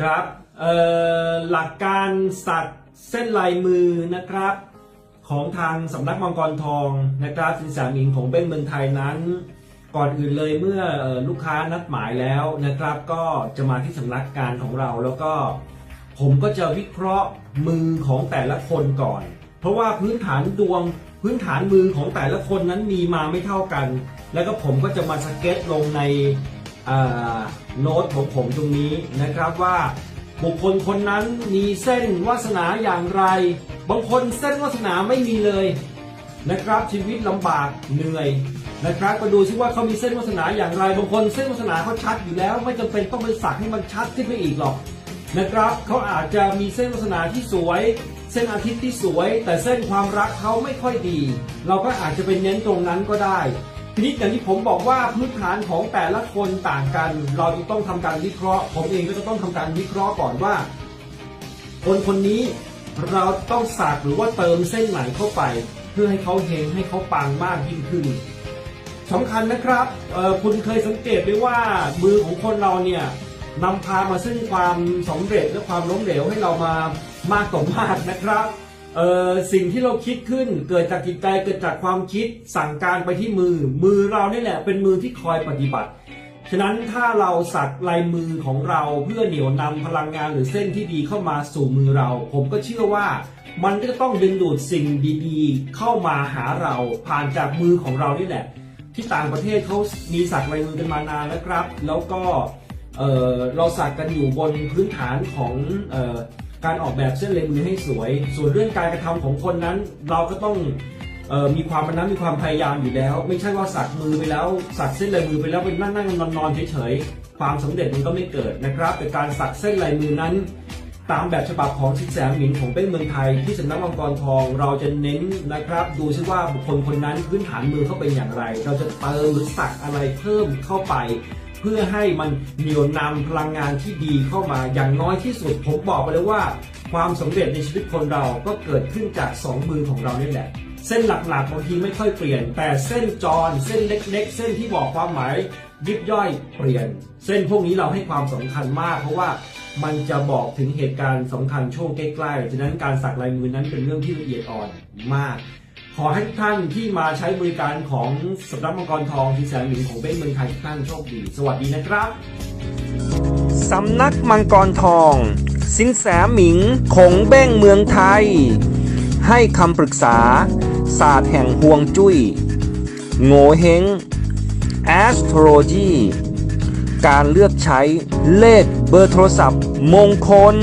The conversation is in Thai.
ครับหลักการสักเส้นลายมือนะครับของทางสำนักมังกรทองนะครับสินแสหมิงของเบ้งเมืองไทยนั้น ก่อนอื่นเลยเมื่อลูกค้านัดหมายแล้วนะครับ ก็จะมาที่สำนักงานของเราแล้วก็ผมก็จะวิเคราะห์มือของแต่ละคนก่อน เพราะว่าพื้นฐานดวงพื้นฐานมือของแต่ละคนนั้นมีมาไม่เท่ากัน แล้วก็ผมก็จะมาสเก็ตลงใน โน้ตของผมตรงนี้นะครับว่าบุคคลคนนั้นมีเส้นวาสนาอย่างไร บางคนเส้นวาสนาไม่มีเลยนะครับชีวิตลำบากเหนื่อยนะครับก็ดูซิว่าเขามีเส้นวาสนาอย่างไร บางคนเส้นวาสนาเขาชัดอยู่แล้ว ไม่จำเป็นต้องไปสักให้มันชัดขึ้นไปอีกหรอกนะครับเขาอาจจะมีเส้นวาสนาที่สวย เส้นอาทิตย์ที่สวย แต่เส้นความรักเขาไม่ค่อยดี เราก็อาจจะเป็นเน้นตรงนั้นก็ได้ ทีนี้อย่างที่ผมบอกว่าพื้นฐานของแต่ละคนต่างกัน เราจะต้องทำการวิเคราะห์ ผมเองก็จะต้องทำการวิเคราะห์ก่อนว่า คนคนนี้เราต้องสักหรือว่าเติมเส้นไหนเข้าไป เพื่อให้เขาเฮงให้เขาปังมากยิ่งขึ้นสำคัญนะครับคุณเคยสังเกตไหมว่ามือของคนเราเนี่ยนำพามาซึ่งความสำเร็จและความล้มเหลวให้เรามามากต่อมากนะครับ เอ่อสิ่งที่เราคิดขึ้นเกิดจากจิตใจเกิดจากความคิดสั่งการไปที่มือ มือเรานี่แหละเป็นมือที่คอยปฏิบัติ ฉะนั้นถ้าเราสักลายมือของเราเพื่อเหนี่ยวนำพลังงานหรือเส้นที่ดีเข้ามาสู่มือเรา ผมก็เชื่อว่ามันก็จะต้องดึงดูดสิ่งดีๆ เข้ามาหาเราผ่านจากมือของเรานี่แหละ ที่ต่างประเทศเขามีสักลายมือกันมานานแล้วครับ แล้วก็เเราสักกันอยู่บนพื้นฐานของเออ การออกแบบเส้นลายมือให้สวย ส่วนเรื่องการกระทำของคนนั้น เราก็ต้องออมีความมันนั้นมีความพยายามอยู่แล้ว ไม่ใช่ว่าสักมือไปแล้ว สักเส้นลายมือไปแล้วไปนั่งนั่งนอนนอนเฉยๆความสำเร็จมันก็ไม่เกิดนะครับแต่การสักเส้นลายมือนั้น ตามแบบฉบับของชิดแสงหมิงของเป็นเมืองไทย ที่สำนักมังกรทองเราจะเน้นนะครับ ดูซิว่าบุคคลคนนั้นพื้นฐานมือเขาเป็นอย่างไร เราจะเติมหรือสักอะไรเพิ่มเข้าไป เพื่อให้มันเหนี่ยวนำพลังงานที่ดีเข้ามาอย่างน้อยที่สุด ผมบอกไปเลยว่า ความสำเร็จในชีวิตคนเราก็เกิดขึ้นจากสองมือของเรานี่แหละ เส้นหลักๆบางทีไม่ค่อยเปลี่ยน แต่เส้นจรเส้นเล็ก ๆ เส้นที่บอกความหมายยิบย่อยเปลี่ยน เส้นพวกนี้เราให้ความสำคัญมาก เพราะว่ามันจะบอกถึงเหตุการณ์สำคัญช่วงใกล้ๆฉะนั้นการสักลายมือนั้นเป็นเรื่องที่ละเอียดอ่อนมาก ขอให้ทุกท่านที่มาใช้บริการของสำนักมังกรทองที่แสนหมิงของเบ้งเมืองไทยทุกท่านโชคดี สวัสดีนะครับสำนักมังกรทอง สินแสหมิงคงเบ้งเมืองไทย ให้คำปรึกษา ศาสตร์แห่งห่วงจุย้ย โงเฮง astrology การเลือกใช้เลขเบอร์โทรศัพท์มงคล